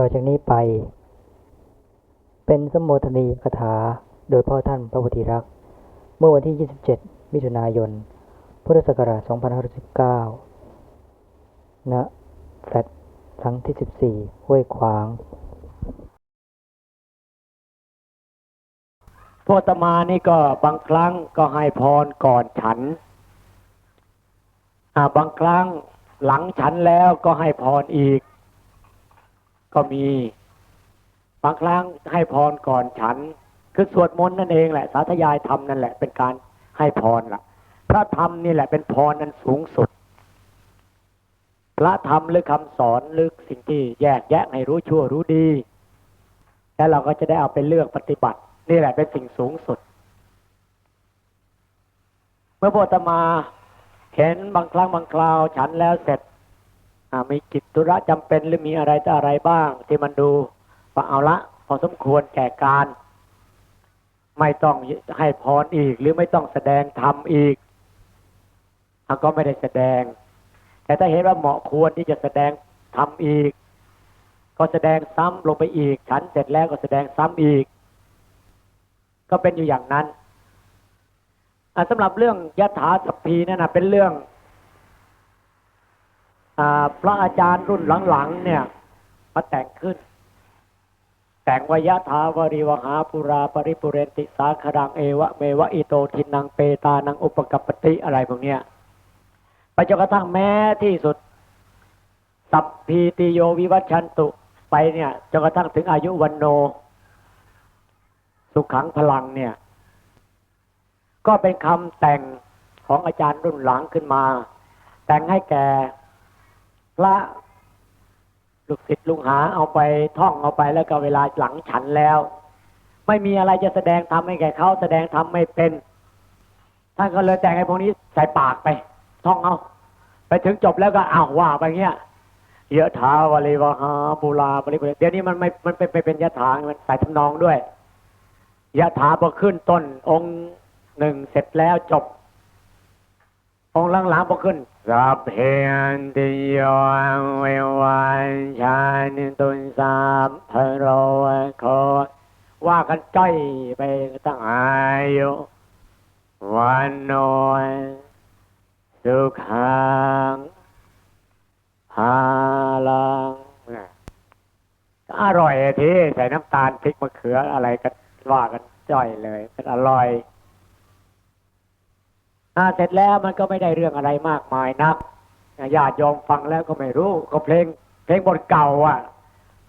ต่อจากนี้ไป เป็นสมโภชนีคาถาโดยพ่อท่านพระพุทธิรักษ์ เมื่อวันที่ 27 มิถุนายน พุทธศักราช 2519ณแฟลตหลังที่ 14 ห้วยขวาง พวกตมานี่ก็บางครั้งก็ให้พรก่อนฉัน บางครั้งหลังฉันแล้วก็ให้พรอีก ก็มี บางครั้งให้พรก่อนฉัน คือสวดมนต์นั่นเองแหละ สาธยายธรรมนั่นแหละ เป็นการให้พรล่ะ พระธรรมนี่แหละเป็นพรนั้นสูงสุด พระธรรมหรือคำสอนหรือสิ่งที่แยกแยะให้รู้ชั่วรู้ดี แล้วเราก็จะได้เอาไปเลือกปฏิบัติ นี่แหละเป็นสิ่งสูงสุด เมื่อพวกอาตมาเห็นบางครั้งบางคราวฉันแล้วเสร็จ มีกิจธุระจำเป็นหรือมีอะไรต่ออะไรบ้าง ที่มันดูว่าเอาละ พอสมควรแก่การ ไม่ต้องให้พรอีก หรือไม่ต้องแสดงธรรมอีกอะก็ไม่ได้แสดง แต่ถ้าเห็นว่าเหมาะควรที่จะแสดงธรรมอีก ก็แสดงซ้ำลงไปอีก ฉันเสร็จแล้วก็แสดงซ้ำอีก ก็เป็นอยู่อย่างนั้นอะสำหรับเรื่องยถาสัพพีนั่นนะเป็นเรื่อง พระอาจารย์รุ่นหลังๆเนี่ยมาแต่งขึ้น แต่งวยะถาวริวหาปุราปริปุเรนติสาครังเอวะเมวะอิโตทินังเปตานังอุปกัปปติอะไรพวกเนี้ยไปจนกระทั่งแม้ที่สุด สัพพีติโยวิวัชชันตุไปเนี่ยจนกระทั่งถึงอายุวันโน สุขขังพลังเนี่ย ก็เป็นคำแต่งของอาจารย์รุ่นหลังขึ้นมา แต่งให้แก่ พระลูกศิษย์ลุงหาเอาไปท่องเอาไปแล้วก็เวลาหลังฉันแล้ว ไม่มีอะไรจะแสดงทำให้แก่เขาแสดงทำไม่เป็นท่านก็เลยแต่งไอ้พวกนี้ใส่ปากไป ท่องเอา ไปถึงจบแล้วก็อ้าวว่าไปเงี้ยเยอะถาวลีวหาบุราบริบุรเดี๋ยวนี้มันไม่มันเป็นไปเป็นยะถามันใส่ทำนองด้วยยะถาพอขึ้นต้นองค์หนึ่งเสร็จแล้วจบ องค์หลังๆพอขึ้นสัพเพนติโยเววันชานิตุนสามพโรโคว่ากันจ้อยไปตั้งอายุวันโนสุขังพาลังก็อร่อยทีใส่น้ำตาลพริกมะเขืออะไรกันว่ากันจ้อยเลยเป็นอร่อย อ่าเสร็จแล้วมันก็ไม่ได้เรื่องอะไรมากมายนักญาติโยมฟังแล้วก็ไม่รู้ ก็เพลง เพลงบทเก่าอะ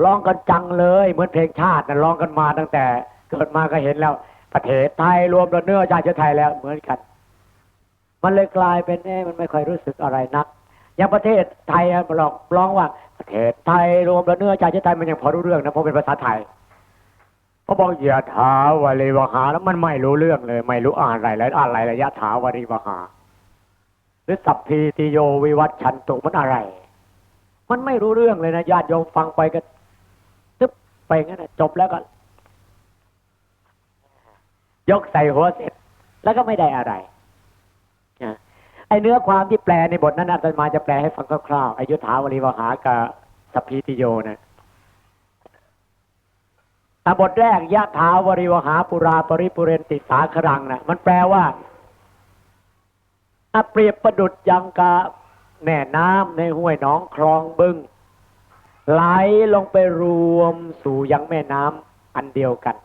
ร้องกันจังเลย เหมือนเพลงชาตินะร้องกันมาตั้งแต่เกิดมาก็เห็นแล้ว ประเทศไทยรวมแล้วเนื้อชาติเชื้อไทยแล้วเหมือนกัน มันเลยกลายเป็นเอ๊มันไม่ค่อยรู้สึกอะไรนัก อย่างประเทศไทยอะหลอกร้องว่าประเทศไทยรวมแล้วเนื้อชาติเชื้อไทยมันยังพอรู้เรื่องนะเพราะเป็นภาษาไทย เขาบอกอย่าถาวารีวหาแล้วมันไม่รู้เรื่องเลย ไม่รู้อ่านอะไรแล้วอะไรระยะถาวารีวหา หรือสัพพีติโยวิวัตชันตุมันอะไร มันไม่รู้เรื่องเลยนะญาติโยมฟังไปก็ตึ๊บไปงั้นนะจบแล้วก็ยกใส่หัวเสร็จ แล้วก็ไม่ได้อะไรไอเนื้อความที่แปลในบทนั้นอาตมาจะแปลให้ฟังคร่าวๆอายุถาวรีวหากับสัพพีติโยนะ แต่บทแรกยะถาวริวหาปุราปริปุเรนติสาครังนะมันแปลว่าอะเปรียบประดุดยังกะแม่น้ำในห้วยหนองคลองบึงไหลลงไปรวมสู่ยังแม่น้ำอันเดียวกัน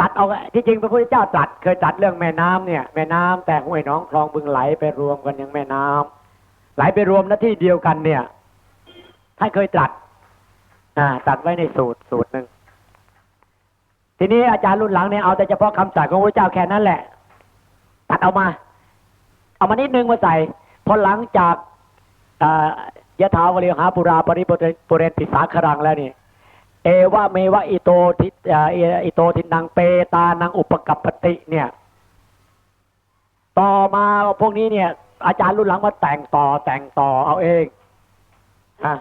ตัดเอาที่จริงพระพุทธเจ้าตรัสเคยตรัสเรื่องแม่น้ำเนี่ย แม่น้ำแต่ห้วยหน้องคลองบึงไหลไปรวมกันยังแม่น้ำไหลไปรวมหน้าที่เดียวกันเนี่ยท่านเคยตรัสอ่าตรัสไว้ในสูตรสูตรหนึ่ง ทีนี้อาจารย์รุ่นหลังเนี่ยเอาแต่เฉพาะคำตรัสของพระเจ้าแค่นั้นแหละ ตัดเอามา เอามานิดนึงมาใส่พอหลังจากยะถาวริหาปุราปริปุเรนติสาครังแล้วนี่เอวะเมวะอิโตทิอิโตทินังเปตานังอุปกัปปติเนี่ย ต่อมาพวกนี้เนี่ย อาจารย์รุ่นหลังมาแต่งต่อแต่งต่อเอาเองฮะ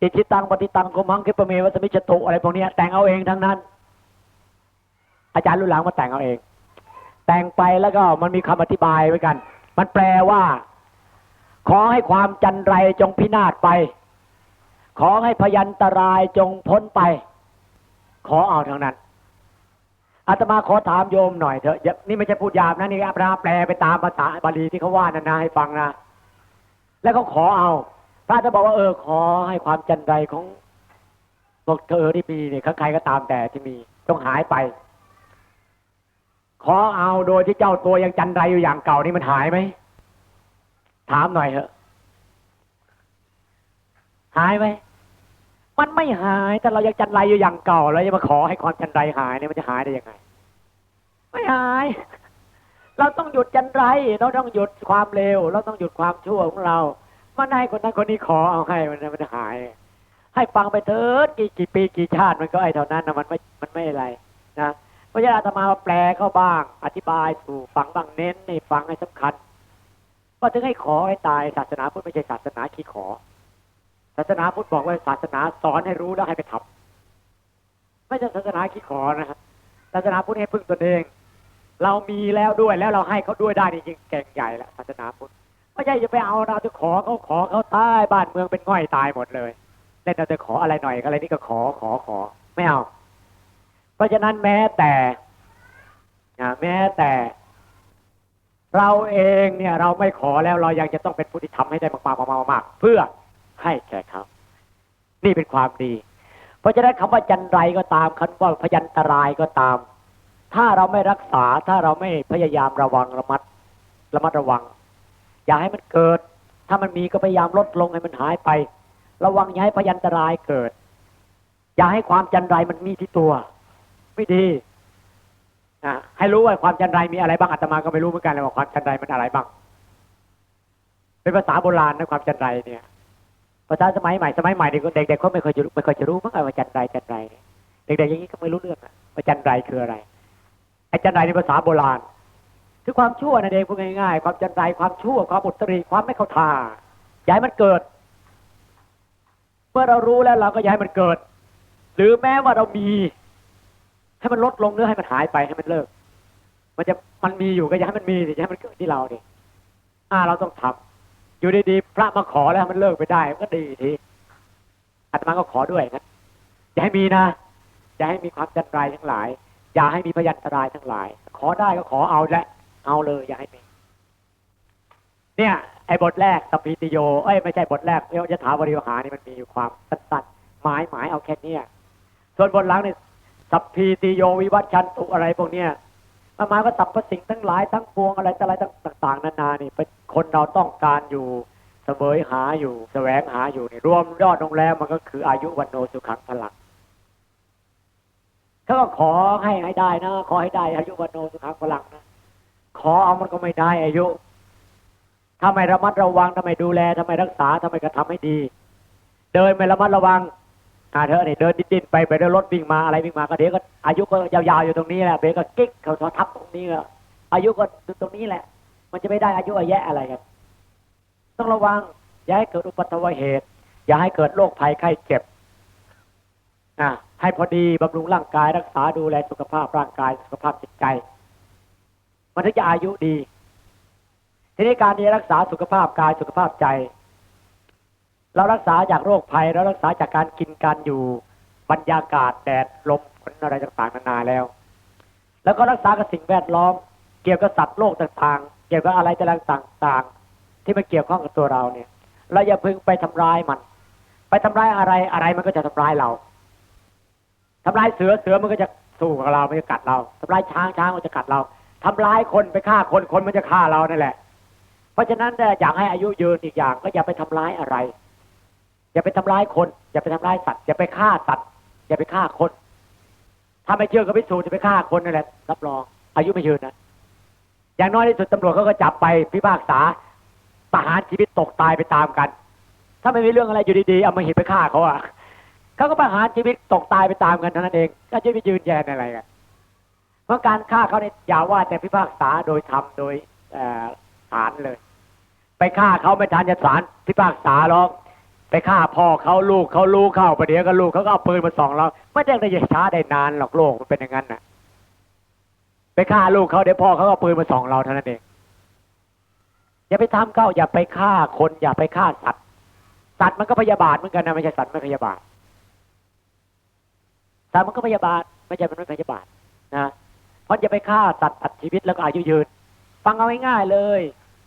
อิทิตังปฏิตังกุมังคิปเมวะสมิจตุอะไรพวกนี้แต่งเอาเองทั้งนั้น อาจารย์รุ่นหลังมาแต่งเอาเอง แต่งไปแล้วก็มันมีคำอธิบายไว้กัน มันแปลว่า ขอให้ความจันไรจงพินาศไป ขอให้พยันตรายจงพ้นไป ขอเอาทางนั้นอาตมาขอถามโยมหน่อยเถอะอย่านี่ไม่ใช่พูดหยาบนะนี่อาตมาแปลไปตามภาษาบาลีที่เขาว่านะนะให้ฟังนะแล้วก็ขอเอาพระจะบอกว่าเออขอให้ความจันไรของพวกเธอที่มีเนี่ยใครก็ตามแต่ที่มีต้องหายไป ขอเอาโดยที่เจ้าตัวยังจันไรอยู่อย่างเก่านี่มันหายไหม ถามหน่อยเถอะ หายไหม มันไม่หายแต่เรายังจันไรอยู่อย่างเก่า แล้วจะมาขอให้ความจันไรหายเนี่ยมันจะหายได้ยังไง ไม่หาย เราต้องหยุดจันไร เราต้องหยุดความเลว เราต้องหยุดความชั่วของเรามันให้คนนั้นคนนี้ขอเอาให้มันมันหาย ให้ฟังไปเถิดกี่กี่ปีกี่ชาติมันก็ไอ้เท่านั้นนะมันไม่มันไม่อะไรนะ เพราะฉะนั้นอาตมาแปลเข้าบ้าง อธิบายสู่ฟังบ้างเน้นในฟังให้สำคัญ ก็ถึงให้ขอให้ตายศาสนาพุทธไม่ใช่ศาสนาขี้ขอ ศาสนาพุทธบอกว่าศาสนาสอนให้รู้แล้วให้ไปทำไม่ใช่ศาสนาขี้ขอนะครับศาสนาพุทธให้พึ่งตนเอง เรามีแล้วด้วยแล้วเราให้เขาด้วยได้นี่จริงเก่งใหญ่แล้วศาสนาพุทธไม่ใช่จะไปเอาเราจะขอเขาขอเขาตายบ้านเมืองเป็นง่อยตายหมดเลยเล่นเราจะขออะไรหน่อยอะไรนี่ก็ขอขอขอไม่เอา เพราะฉะนั้นแม้แต่แม้แต่ เราเองเนี่ยเราไม่ขอแล้วเรายังจะต้องเป็นผู้ที่ทำให้ได้มากๆมากๆเพื่อให้แก่เขา นี่เป็นความดี เพราะฉะนั้นคำว่าจันไรก็ตามคำว่าพยันตรายก็ตาม ถ้าเราไม่รักษาถ้าเราไม่พยายามระวังระมัดระมัดระวัง อย่าให้มันเกิด ถ้ามันมีก็พยายามลดลงให้มันหายไป ระวังอย่าให้พยันตรายเกิด อย่าให้ความจันไรมันมีที่ตัว ไม่ดีนะให้รู้ว่าความจันไรมีอะไรบ้างอาตมาก็ไม่รู้เหมือนกันเลยว่าความจันไรมันอะไรบ้างเป็นภาษาโบราณนะความจันไรเนี่ยภาษาสมัยใหม่สมัยใหม่เด็กเด็กๆเขาไม่เคยจะไม่เคยจะรู้มั้งว่าจันไรจันไรเด็กๆอย่างนี้ก็ไม่รู้เรื่องว่าจันไรคืออะไรไอ้จันไรในภาษาโบราณ คือความชั่วนะเด็กพูดง่ายๆความจันไรความชั่วความอุตริความไม่เข้าท่าย่าให้มันเกิด เมื่อเรารู้แล้วเราก็ย่าให้มันเกิด หรือแม้ว่าเรามี ให้มันลดลงหรือให้มันหายไปให้มันเลิก มันจะมันมีอยู่ก็อย่าให้มันมีสิอย่าให้มันเกิดที่เราดิอ่าเราต้องทำอยู่ดีๆพระมาขอแล้วมันเลิกไปได้มันก็ดีทีอาตมาก็ขอด้วยนะอย่าให้มีนะอย่าให้มีความจันไรทั้งหลาย อย่าให้มีพยันตรายทั้งหลาย ขอได้ก็ขอเอาและ เอาเลย อย่าให้มี เนี่ย ไอ้บทแรกสปีติโยเอ้ยไม่ใช่บทแรกเรียกยถาวริวหานี่มันมีอยู่ความสั้นๆหมายหมายเอาแค่นี้ส่วนบทหลังเนี่ย สัพพีติโยวิวัชชันตุอะไรพวกเนี้ยมันหมายว่าสรรพสิ่งทั้งหลายทั้งปวงอะไรต่ออะไรต่าง ๆ นานานี่เป็นคนเราต้องการอยู่เสวยหาอยู่แสวงหาอยู่นี่รวมยอดลงแล้วมันก็คืออายุวันโนสุขังพลังเขาก็ขอให้ให้ได้นะขอให้ได้อายุวันโนสุขังพลังนะขอเอามันก็ไม่ได้อายุถ้าไม่ระมัดระวังทำไมดูแลทำไมรักษาทำไมกระทำให้ดี เดินไม่ระมัดระวัง อาเธอเนี่ยเดินดิ้นๆไปไปเดินรถวิ่งมาอะไรวิ่งมาก็เดี๋ยวก็อายุก็ยาวๆอยู่ตรงนี้แหละเบรกก็กิ๊กเขาทับตรงนี้แล้วอายุก็ตรงนี้แหละ มันจะไม่ได้อายุอาแยะอะไรกันต้องระวัง อย่าให้เกิดอุปัตวเหตุ อย่าให้เกิดโรคภัยไข้เจ็บอ่าให้พอดีบำรุงร่างกายรักษาดูแลสุขภาพร่างกายสุขภาพจิตใจ มันถึงจะอายุดี ทีนี้การที่รักษาสุขภาพกายสุขภาพใจ เรารักษาจากโรคภัยเรารักษาจากการกินการอยู่บรรยากาศแดดลมฝนอะไรต่างๆนานาแล้ว แล้วก็รักษากับสิ่งแวดล้อม เกี่ยวกับสัตว์โลกต่างๆ เกี่ยวกับอะไรต่างๆ ที่มันเกี่ยวข้องกับตัวเราเนี่ย เราอย่าพึงไปทำร้ายมัน ไปทำร้ายอะไรอะไรมันก็จะทำร้ายเราทำร้ายเสือเสือมันก็จะสู้กับเรามันจะกัดเราทำร้ายช้างช้างมันจะกัดเราทำร้ายคนไปฆ่าคนคนมันจะฆ่าเรานั่นแหละ เพราะฉะนั้นอยากให้อายุยืนอีกอย่างก็อย่าไปทำร้ายอะไร อย่าไปทำร้ายคน อย่าไปทำร้ายสัตว์อย่าไปฆ่าสัตว์อย่าไปฆ่าคน ถ้าไม่เชื่อก็พิสูจน์จะไปฆ่าคนนั่นแหละรับรอง อายุไม่ยืนนะอย่างน้อยที่สุดตำรวจเขาก็จับไปพิพากษาประหารชีวิตตกตายไปตามกัน ถ้าไม่มีเรื่องอะไรอยู่ดีๆเอามาหินไปฆ่าเขาอะเขาก็ประหารชีวิตตกตายไปตามกันเท่านั้นเองก็จะไปยืนแยนอะไรกันเพราะการฆ่าเขาเนี่ยอย่าว่าแต่พิพากษาโดยธรรมโดยศาลเลย ไปฆ่าเขาไม่ทันจะศาลพิพากษาหรอก ไปฆ่าพ่อเขาลูกเขาลูกเข้าประเดี๋ยวก็ลูกเขาก็เอาปืนมาส่องเราไม่ได้ได้ช้าได้นานหรอกโลกมันเป็นอย่างนั้นนะไปฆ่าลูกเขาเดี๋ยวพ่อเขาก็เอาปืนมาส่องเราเท่านั้นเองอย่าไปทำเขาอย่าไปฆ่าคนอย่าไปฆ่าสัตว์สัตว์มันก็พยาบาทเหมือนกันนะไม่ใช่สัตว์ไม่พยาบาทสัตว์มันก็พยาบาทไม่ใช่มันไม่พยาบาทนะเพราะอย่าไปฆ่าสัตว์ตัดชีวิตแล้วก็อายุยืน ฟังเอาง่ายๆเลย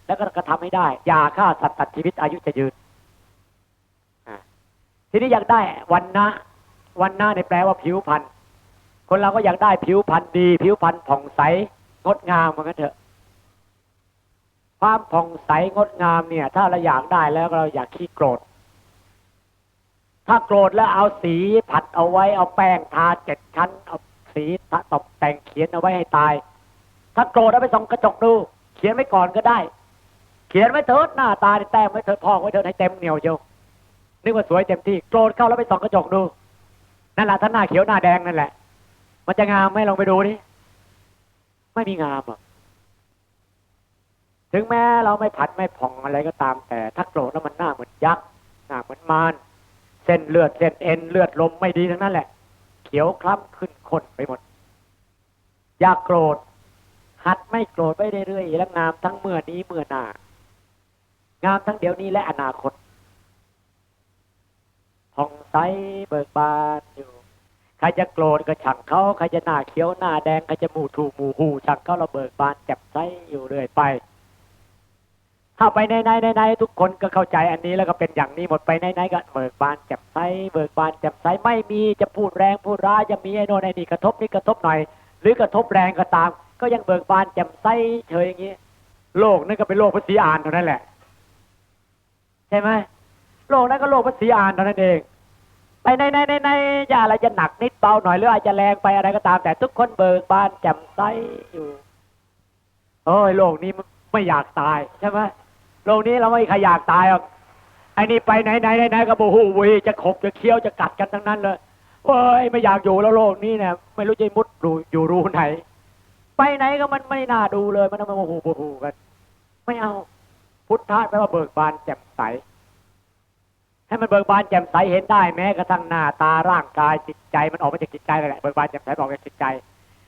แล้วก็กระทำให้ได้ อย่าฆ่าสัตว์ตัดชีวิตอายุจะยืน ทีนี้อยากได้วันนะวันหนะในแปลว่าผิวพรรณคนเราก็อยากได้ผิวพรรณดี ผิวพรรณผ่องใสงดงามเหมือนกันเถอะ ความผ่องใสงดงามเนี่ย ถ้าเราอยากได้แล้วเราอยากขี้โกรธ ถ้าโกรธแล้วเอาสีผัดเอาไว้เอาแป้งทาเจ็ดชั้น เอาสีตบแต่งเขียนเอาไว้ให้ตาย ถ้าโกรธแล้วไปส่องกระจกดู เขียนไว้ก่อนก็ได้ เขียนไว้เถิดหน้าตาในแต้มไว้เถิดพอกไว้เถิดให้เต็มเหนียวเชียว นึกว่าสวยเต็มที่โกรธเข้าแล้วไปส่องกระจกดูนั่นแหละถ้าหน้าเขียวหน้าแดงนั่นแหละ มันจะงามไหมลองไปดูดิไม่มีงามหรอกถึงแม้เราไม่ผัดไม่ผ่องอะไรก็ตามแต่ ถ้าโกรธแล้วมันหน้าเหมือนยักษ์หน้าเหมือนมารเส้นเลือดเส้นเอ็นเลือดลมไม่ดีทั้งนั้นแหละ เขียวคล้ำขึ้นข้นไปหมด อย่ากโกรธ หัดไม่โกรธไปเรื่อยๆแล้วงามทั้งเมื่อนี้เมื่อหน้างามทั้งเดี๋ยวนี้และอนาคต ผ่องใสเบิกบานอยู่ ใครจะโกรธก็ช่างเขาใครจะหน้าเขียวหน้าแดงใครจะหมูถูหมูหูช่างเขาเราเบิกบานแจ่มใสอยู่เรื่อยไป ถ้าไปในในในในทุกคนก็เข้าใจอันนี้แล้วก็เป็นอย่างนี้หมดไปในในก็เบิกบานแจ่มใสเบิกบานแจ่มใสไม่มีจะพูดแรงพูดร้ายจะมีไอ้โน่นไอ้นี่กระทบนี่กระทบหน่อย หรือกระทบแรงก็ตาม ก็ยังเบิกบานแจ่มใสเฉยอย่างนี้โลกนั่นก็เป็นโลกภาษีอ่านเท่านั้นแหละ ใช่ไหม โลกนั้นก็โลกภาษีอานเท่านั้นเองไปในในในในอย่าอะไรจะหนักนิดเบาหน่อยหรืออาจจะแรงไปอะไรก็ตาม แต่ทุกคนเบิกบานแจ่มใสอยู่โอ้ยโลกนี้ไม่อยากตายใช่ไหมโลกนี้เราไม่ใครอยากตายหรอกไอ้นี่ไปไหนไหนไหนไหนก็บูฮูวุยจะขบจะเคี้ยวจะกัดกันทั้งนั้นเลยโอ้ยไม่อยากอยู่แล้วโลกนี้เนี่ยไม่รู้จะมุดรูอยู่รูไหน ไปไหนก็มันไม่น่าดูเลยมันต้องมาโมโหโมโหกัน ไม่เอา พุทธะแปลว่าเบิกบานแจ่มใส ให้มันเบิกบานแจ่มใสเห็นได้แม้กระทั่งหน้าตาร่างกายจิตใจมันออกมาจากจิตใจนั่นแหละเบิกบานแจ่มใสออกจากจิตใจ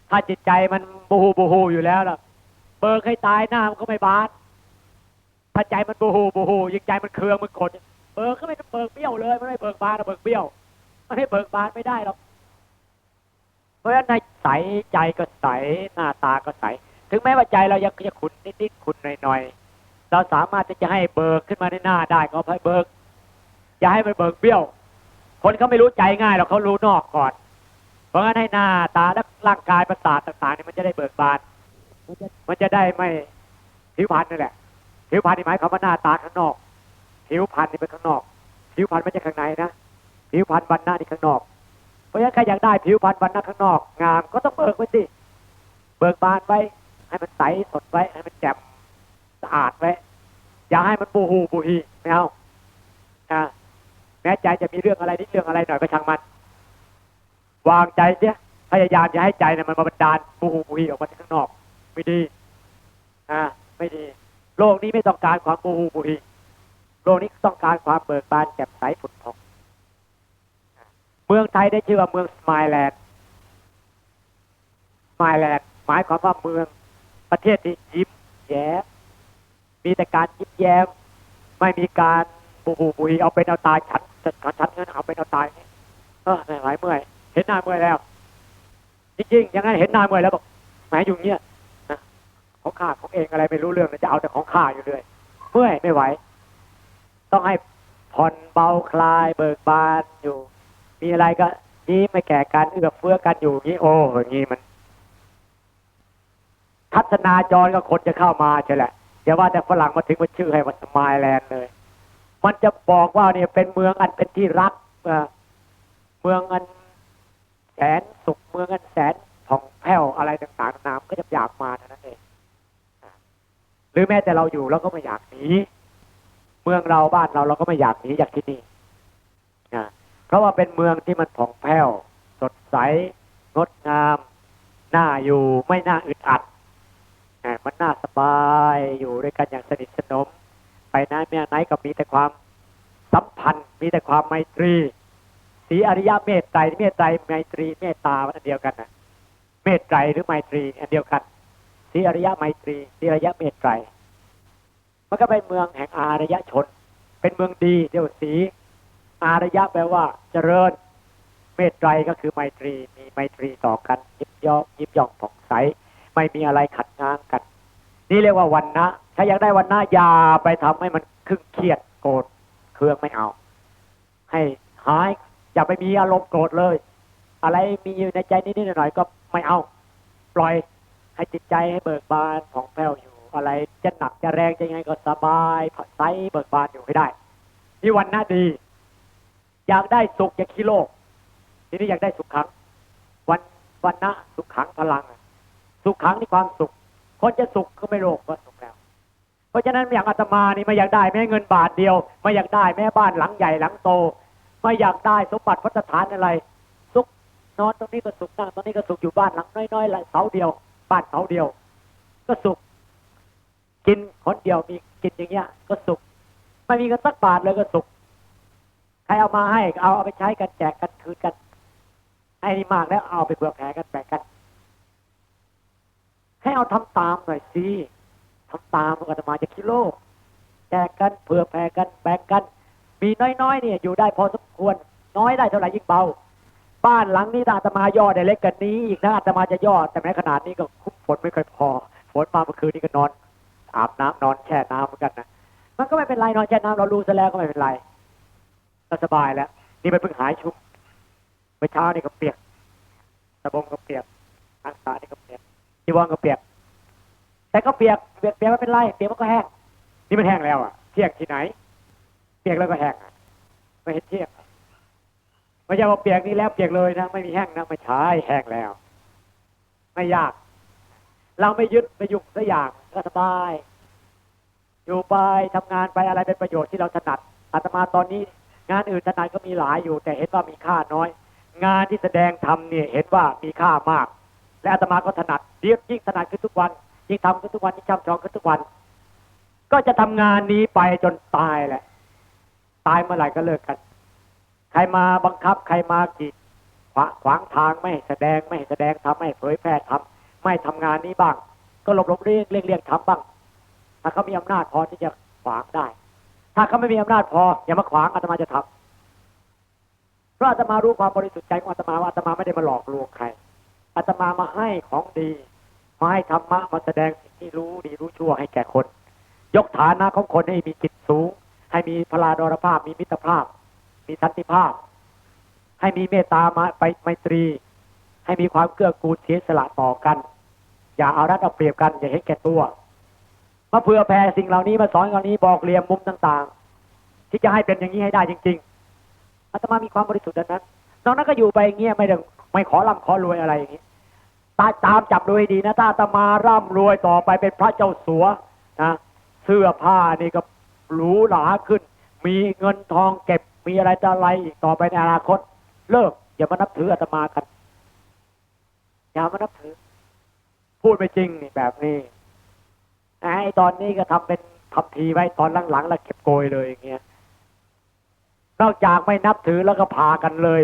ถ้าจิตใจมันบูฮูบูฮูอยู่แล้วล่ะเบิกให้ตายหน้ามันก็ไม่บานถ้าใจมันบูฮูบูฮูยิ่งใจมันเคืองมันกดเบิกก็ไม่เบิกเบี้ยวเลยมันไม่เบิกบานอะเบิกเบี้ยวมันให้เบิกบานไม่ได้หรอกเพราะฉะนั้นในใสใจก็ใสหน้าตาก็ใส ถึงแม้ว่าใจเรายังจะขุนนิดๆขุนหน่อยๆเราสามารถที่จะให้เบิกขึ้นมาในหน้าได้ก็ให้เบิก อย่าให้มันเบิกเบี้ยว คนเขาไม่รู้ใจง่ายหรอกเขารู้นอกก่อน เพราะงั้นให้หน้าตาและร่างกายประสาทต่างๆนี่มันจะได้เบิกบาน มันจะได้ไม่ผิวพรรณนั่นแหละผิวพรรณนี่หมายความว่าหน้าตาข้างนอก ผิวพรรณนี่เป็นข้างนอก ผิวพรรณไม่ใช่ข้างในนะผิวพรรณบรรณะนี่ข้างนอก เพราะฉะนั้นใครอยากได้ผิวพรรณบรรณะข้างนอก งามก็ต้องเบิกไว้สิเบิกบานไว้ ให้มันใสสดไว้ให้มันแจ่มสะอาดไว้ อย่าให้มันบูฮูบูฮีไม่เอาอ่า ม้ใจจะมีเรื่องอะไรนิดเรื่องอะไรหน่อยก็ช่างมัน วางใจเสียพยายามอย่าให้ใจเนี่ยมันมาบันดาลบูฮูบุฮีออกมาข้างนอก ไม่ดีอ่าไม่ดี โลกนี้ไม่ต้องการความบูฮูบุฮีโลกนี้ต้องการความเบิกบานแจ่มใสผุดผ่องเมืองไทยได้ชื่อว่าเมืองสมายแลนด์สมายแลนด์หมายความว่าเมืองประเทศที่ยิ้มแย้มมีแต่การยิ้มแย้มไม่มีการบูบูบุยเอาเป็นเอาตายฉัน ฉันฉันเงินเอาเป็นเอาตายเออไม่ไหวเมื่อย เห็นหน้าเมื่อยแล้ว จริงๆย่างนั้นเห็นหน้าเมื่อยแล้วบอกแหมอยู่เงี้ยนะของข้าของเองอะไรไม่รู้เรื่องเลยจะเอาแต่ของข้าอยู่เลยเมื่อยไม่ไหว ต้องให้ผ่อนเบาคลาย เบิกบานอยู่ มีอะไรก็นี้ไม่แก่กันเอื้อเฟื้อกันอยู่งี้โอ้อย่างงี้มันทัศนาจรก็คนจะเข้ามาใช่แหละอย่าว่าแต่ฝรั่งมาถึงมันชื่อให้ว่าสมายแลนด์เลย มันจะบอกว่าเนี่ยเป็นเมืองอันเป็นที่รักเมืองอันแสนสุขเมืองอันแสนผ่องแผ้วอะไรต่างๆนานาก็จะอยากมาเท่านั้นเองหรือแม้แต่เราอยู่เราก็ไม่อยากหนีเมืองเราบ้านเราเราก็ไม่อยากหนีจากที่นี่นะเพราะว่าเป็นเมืองที่มันผ่องแผ้ว สดใสงดงามน่าอยู่ไม่น่าอึดอัดมันน่าสบายอยู่ด้วยกันอย่างสนิทสนม ไปไหนเมื่อไหนก็มีแต่ความสัมพันธ์ มีแต่ความไมตรี สีอริยะเมตไตรเมตไตรไมตรีเมตตามันอันเดียวกันนะเมตไตรหรือไมตรีอันเดียวกัน สีอริยะไมตรี สีอริยะเมตไตรมันก็เป็นเมืองแห่งอารยชน เป็นเมืองดีเดียวสี อารยะแปลว่า เจริญ เมตไตรก็คือไมตรี มีไมตรีต่อกันยิบย่องยิบย่องผ่องใส ไม่มีอะไรขัดง้างกัน นี่เรียกว่าวันนะถ้าอยากได้วันนะอย่าไปทำให้มันคึงเครียดโกรธเคืองไม่เอา ให้หายอย่าไปมีอารมณ์โกรธเลย อะไรมีอยู่ในใจนิดๆหน่อยๆก็ไม่เอา ปล่อยให้จิตใจให้เบิกบานผ่องแผ้วอยู่ อะไรจะหนักจะแรงจะยังไงก็สบายใสเบิกบานอยู่ให้ได้นี่วันน่าดี อยากได้สุขอย่าขี้โลก ทีนี้อยากได้สุขขัง วันวันนะสุขขังพลัง สุขขังนี่ความสุข คนจะสุขก็ไม่โลภก็สุขแล้ว เพราะฉะนั้นอย่างอาตมานี่ไม่อยากได้แม้เงินบาทเดียว ไม่อยากได้แม้บ้านหลังใหญ่หลังโต ไม่อยากได้สมบัติพัฒฐานอะไร สุขนอนตรงนี้ก็สุขนั่งตรงนี้ก็สุขอยู่บ้านหลังน้อยๆละเสาเดียว บ้านเสาเดียว ก็สุข กินคนเดียวมีกินอย่างเงี้ย ก็สุข ไม่มีเงินสักบาทเลยก็สุขใครเอามาให้ก็เอาเอาไปใช้กันแจกกันคืนกันให้นี่มากแล้วเอาไปเผื่อแผ่กันแบ่งกัน ให้เอาทำตามหน่อยสิทำตามมันก็จะมาจะคิดโลกแจกกันเผื่อแผ่กันแบ่งกัน มีน้อยๆเนี่ยอยู่ได้พอสมควร น้อยได้เท่าไหร่ยิ่งเบา บ้านหลังนี้ถ้าอาตมาย่อได้เล็กกันนี้อีกนะอาตมาจะย่อแต่แม้ขนาดนี้ก็คุมฝนไม่ค่อยพอฝนมาเมื่อคืนนี้ก็นอน อาบน้ำนอนแช่น้ำเหมือนกันนะมันก็ไม่เป็นไรนอนแช่น้ำเรารู้ซะแล้วก็ไม่เป็นไรก็สบายแล้ว นี่มันเพิ่งหายชุบเมื่อเช้านี่ก็เปียกตะบงก็เปียกอางตานี่ก็เปียก จีวรก็เปียก แต่ก็เปียกเปียกเปียกไม่เป็นไรเปียกมันก็แห้งนี่มันแห้งแล้วอะเที่ยงที่ไหน เปียกแล้วก็แห้งอะไม่เห็นเที่ยงอะไม่ใช่ว่าเปียกนี่แล้วเปียกเลยนะไม่มีแห้งนะไม่ใช่แห้งแล้ว ไม่ยาก เราไม่ยึดไม่ยุ่งสักอย่างก็สบายอยู่ไปทำงานไปอะไรเป็นประโยชน์ที่เราถนัดอาตมาตอนนี้ งานอื่นถนัดก็มีหลายอยู่ แต่เห็นว่ามีค่าน้อย งานที่แสดงทำเนี่ยเห็นว่ามีค่ามาก และอาตมาก็ถนัดเรียบยิ่งถนัดขึ้นทุกวัน ยิ่งทำขึ้นทุกวันยิ่งช่ำชองขึ้นทุกวัน ก็จะทำงานนี้ไปจนตายแหละ ตายเมื่อไหร่ก็เลิกกัน ใครมาบังคับใครมากีดขวาขวางทางไม่แสดงไม่แสดงทำไม่เผยแพร่ทำไม่ทำงานนี้บ้าง ก็หลบหลบเลี่ยงเลี่ยงเลี่ยงทำบ้าง ถ้าเขามีอำนาจพอที่จะขวางได้ ถ้าเขาไม่มีอำนาจพออย่ามาขวางอาตมาจะทำเพราะอาตมารู้ความบริสุทธิ์ใจของอาตมาว่าอาตมาไม่ได้มาหลอกลวงใคร อาตมามาให้ของดีมาให้ธรรมะมาแสดงสิ่งที่รู้ดีรู้ชั่วให้แก่คน ยกฐานะของคนให้มีจิตสูง ให้มีพลาดรภาพ มีมิตรภาพ มีสันติภาพ ให้มีเมตตามาไปไมตรี ให้มีความเกื้อกูลเสียสละต่อกัน อย่าเอารัดเอาเปรียบกันอย่าเห็นแก่ตัวมาเผื่อแผ่สิ่งเหล่านี้มาสอนเหล่านี้บอกเรียมมุมต่างๆ ที่จะให้เป็นอย่างนี้ให้ได้จริง ๆอาตมามีความบริสุทธิ์ดังนั้นนอกนั้นก็อยู่ไปเงี้ยไม่ได้ไม่ขอร่ำขอรวยอะไรอย่างนี้ ตาตามจับดูให้ดีนะถ้าอาตมาร่ำรวยต่อไปเป็นพระเจ้าสัวนะเสื้อผ้านี่ก็หรูหราขึ้น มีเงินทองเก็บมีอะไรต่ออะไรอีกต่อไปในอนาคต เลิก อย่ามานับถืออาตมากัน อย่ามานับถือ พูดไม่จริงนี่แบบนี้ไอ้ตอนนี้ก็ทำเป็นทำทีไว้ตอนหลังๆแล้วเก็บโกยเลยอย่างเงี้ยนอกจากไม่นับถือแล้วก็พากันเลย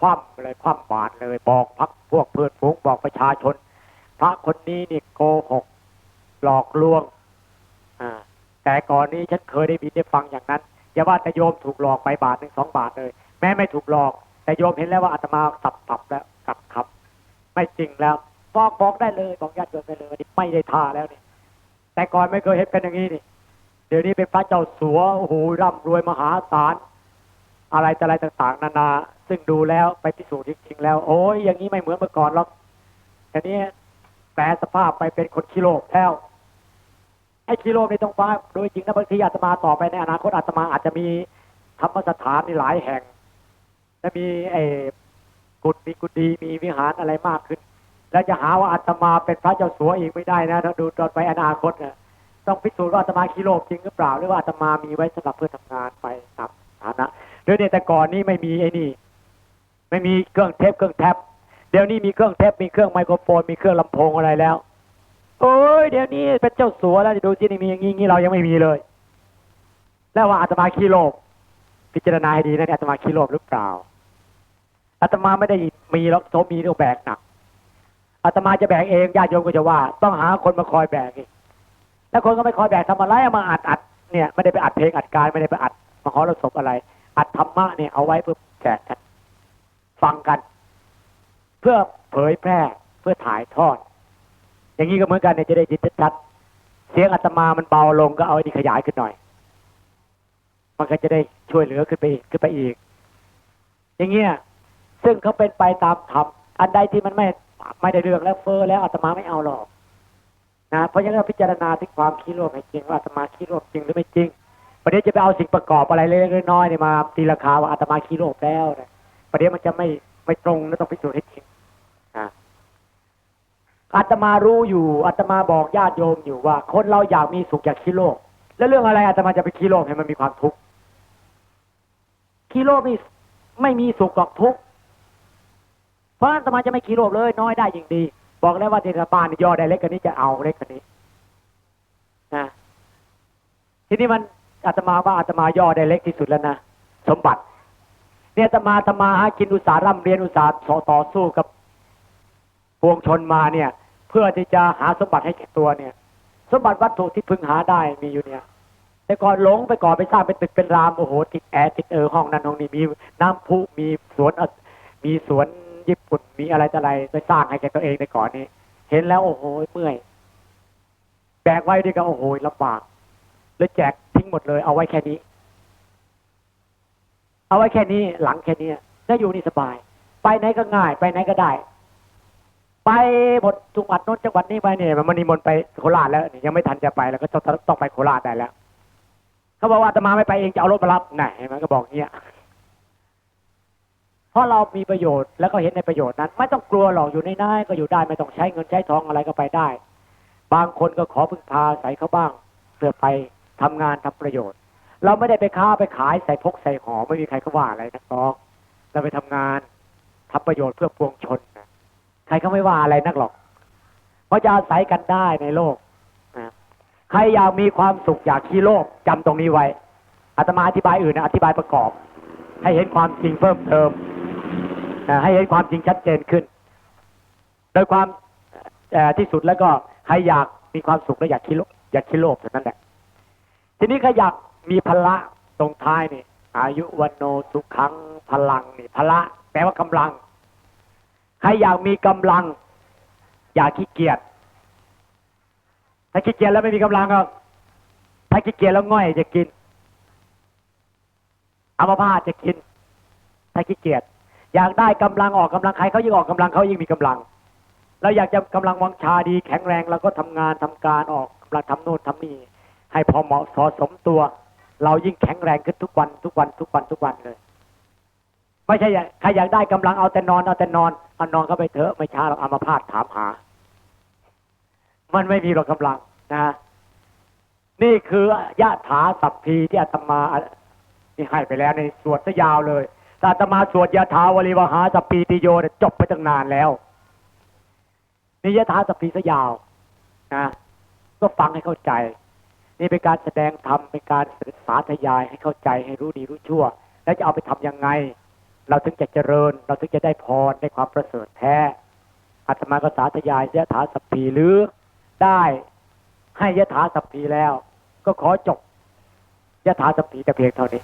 คว่ำเลยคว่ำบาตรเลยบอกพักพวกเพื่อนฝูงบอกประชาชน พระคนนี้นี่โกหกหลอกลวงอ่าแต่ก่อนนี้ฉันเคยได้ยินได้ฟังอย่างนั้นอย่าว่าแต่โยมถูกหลอกไปบาทหนึ่งสองบาทเลย แม้ไม่ถูกหลอก แต่โยมเห็นแล้วว่าอาตมาสับปับแล้วกลับขับ ไม่จริงแล้วบอกบอกได้เลยบอกญาติโยมได้เลยนี่ไม่ได้ท่าแล้วนี่แต่ก่อนไม่เคยเห็นเป็นอย่างนี้นี่เดี๋ยวนี้เป็นพระเจ้าสัวโอ้โหร่ำรวยมหาศาล อะไรแต่อะไรต่างๆ นานา ซึ่งดูแล้วไปพิสูจน์จริงๆแล้ว โอ้ยอย่างนี้ไม่เหมือนเมื่อก่อนหรอกแต่นี้แปลสภาพไปเป็นคนกิโลกแล้วไอ้กิโลนี่ต้องฟ้าโดยจริงนะบางทีอาตมาต่อไปในอนาคตอาตมาอาจจะมีธรรมสถานในหลายแห่งและมีไอ้กุฏมีกุฏิมีวิหารอะไรมากขึ้น แล้วจะหาว่าอาตมาเป็นพระเจ้าสัวอีกไม่ได้นะถ้าดูตอนไปอนาคตนะต้องพิสูจน์ว่าอาตมากิโลกจริงหรือเปล่า หรือว่าอาตมามีไว้สำหรับเพื่อทำงานไปตามฐานะ ดยเนี่ยแต่ก่อนนี้ไม่มีไอ้นี่ ไม่มีเครื่องเทปเครื่องแท็บเดี๋ยวนี้มีเครื่องเทปมีเครื่องไมโครโฟนมีเครื่องลำโพงอะไรแล้ว โอ้ยเดี๋ยวนี้เป็นเจ้าสัวแล้วดูที่นี่มีอย่างนี้เรายังไม่มีเลย แล้วว่าอาตมาขี้โลภพิจารณาให้ดีนะเนี่ยอาตมาขี้โลภหรือเปล่าอาตมาไม่ได้มีหรอกโสมีเรื่องแบกหนักอาตมาจะแบกเองญาติโยมก็จะว่า ต้องหาคนมาคอยแบกอีกแล้วคนก็ไม่คอยแบกทำอะไรมาอัดอัดเนี่ยไม่ได้ไปอัดเพลงอัดการไม่ได้ไปอัดมหรสพอะไร อัดธรรมะเนี่ยเอาไว้เพื่อแจกกันฟังกัน เพื่อเผยแพร่เพื่อถ่ายทอด อย่างนี้ก็เหมือนกันเนี่ยจะได้ยินชัดเสียงอาตมามันเบาลงก็เอาไอ้นี่ขยายขึ้นหน่อย มันก็จะได้ช่วยเหลือขึ้นไปขึ้นไปอีก อย่างเงี้ยซึ่งเขาเป็นไปตามธรรมอันใดที่มันไม่ไม่ได้เรื่องแล้วเฟอแล้วอาตมาไม่เอาหรอกนะเพราะฉะนั้นเราพิจารณาถึงความขี้โลภให้จริงว่าอาตมาขี้โลภจริงหรือไม่จริง ประเดี๋ยวจะไปเอาสิ่งประกอบอะไรเล็กๆน้อยๆเนี่ยมาตีราคาว่าอาตมาขี้โลแล้วนะประเดี๋ยวมันจะไม่ไม่ตรงนะต้องพิสูจน์ให้จริงนะอาตมารู้อยู่อาตมาบอกญาติโยมอยู่ว่า คนเราอยากมีสุขอยากขี้โลแล้วเรื่องอะไรอาตมาจะไปขี้โลให้มันมีความทุกข์ขี้โลภนี่ไม่มีสุขหรอกทุกข์เพราะอาตมาจะไม่ขี้โลเลย น้อยได้ยิ่งดี บอกแล้วว่าเทศบาลนี่ย่อได้เล็กกว่านี้จะเอาเล็กกว่านี้นะทีนี้มัน อาตมาว่าอาตมาย่อได้เล็กที่สุดแล้วนะสมบัติ เนี่ยอาตมาอาตมาหากินอุตสาห์ร่ำเรียนอุตสาห์ต่อสู้กับปวงชนมาเนี่ย เพื่อที่จะหาสมบัติให้แก่ตัวเนี่ย สมบัติวัตถุที่พึงหาได้มีอยู่เนี่ย แต่ก่อนหลงไปก่อนไปสร้างเป็นตึกเป็นรามโอ้โหติดแอร์ติดเออห้องนั้นห้องนี้มีน้ำพุมีสวนอะมีสวนญี่ปุ่นมีอะไรต่ออะไรไปสร้างให้แก่ตัวเองในก่อนนี้ เห็นแล้วโอ้โหเมื่อยแบกไว้ด้วยก็โอ้โหลำบากเลยแจก หมดเลย เอาไว้แค่นี้ เอาไว้แค่นี้ หลังแค่นี้ถ้าอยู่นี่สบาย ไปไหนก็ง่าย ไปไหนก็ได้ ไปหมดจังหวัดโน้นจังหวัดนี้ไปเนี่ยมันนิมนต์ไปโคราชแล้วยังไม่ทันจะไปแล้วก็ต้องต้องไปโคราชได้แล้วเขาบอกว่าอาตมาไม่ไปเองจะเอารถมารับไหนมันก็บอกเงี้ยเพราะเรามีประโยชน์แล้วก็เห็นในประโยชน์นั้น ไม่ต้องกลัวหรอกอยู่ในน้ายก็อยู่ได้ไม่ต้องใช้เงินใช้ทองอะไรก็ไปได้ บางคนก็ขอพึ่งพาใส่เขาบ้างเพื่อไป ทำงานทำประโยชน์ เราไม่ได้ไปค้าไปขายใส่พกใส่หอไม่มีใครเขาว่าอะไรนักหรอกเราไปทำงานทำประโยชน์เพื่อปวงชนนะใครเขาไม่ว่าอะไรนักหรอกเพราะจะอาศัยกันได้ในโลกนะใครอยากมีความสุขอยากขี้โลภจำตรงนี้ไว้อาตมาอธิบายอื่นนะอธิบายประกอบ ให้เห็นความจริงเพิ่มเติมนะให้เห็นความจริงชัดเจนขึ้น โดยความที่สุดแล้วก็ใครอยากมีความสุขและอยากขี้โลภอยากขี้โลภเท่านั้นแหละ ทีนี้ใครอยากมีพละตรงท้ายนี่ อายุวันโนสุขังพลังนี่พละ แปลว่ากำลัง ใครอยากมีกำลัง อย่าขี้เกียจถ้าขี้เกียจแล้วไม่มีกำลังก็ถ้าขี้เกียจแล้วง่อยจะกินอัมพาตจะกิน ถ้าขี้เกียจอยากได้กำลังออกกำลังใครเขายิ่งออกกำลังเขายิ่งมีกำลังเราอยากจะกำลังวังชาดีแข็งแรงเราก็ทำงานทำการออกกำลังทำโน่นทำนี่ ให้พอเหมาะพอสมตัว เรายิ่งแข็งแรงขึ้นทุกวันทุกวันทุกวันทุกวันเลย ไม่ใช่ใครอยากได้กำลังเอาแต่นอนเอาแต่นอนเอานอนก็ไปเถอะไม่ช้าเราอามาพาตถามหา มันไม่มีหรอกกำลังนะนี่คือยะถาสัพพีที่อาตมานี่ให้ไปแล้วในสวดซะยาวเลยอาตมาสวดยะถาวริวหาสัพพีติโยเนี่ยจบไปตั้งนานแล้วนี่ยะถาสัพพีซะยาวนะก็ฟังให้เข้าใจ นี่เป็นการแสดงธรรมเป็นการสาธยายให้เข้าใจให้รู้ดีรู้ชั่ว แล้วจะเอาไปทำยังไง เราถึงจะเจริญ เราถึงจะได้พรได้ความประเสริฐแท้อาตมาก็สาธยายยะถาสัพพีหรือได้ให้ยะถาสัพพีแล้ว ก็ขอจบยะถาสัพพีแต่เพียงเท่านี้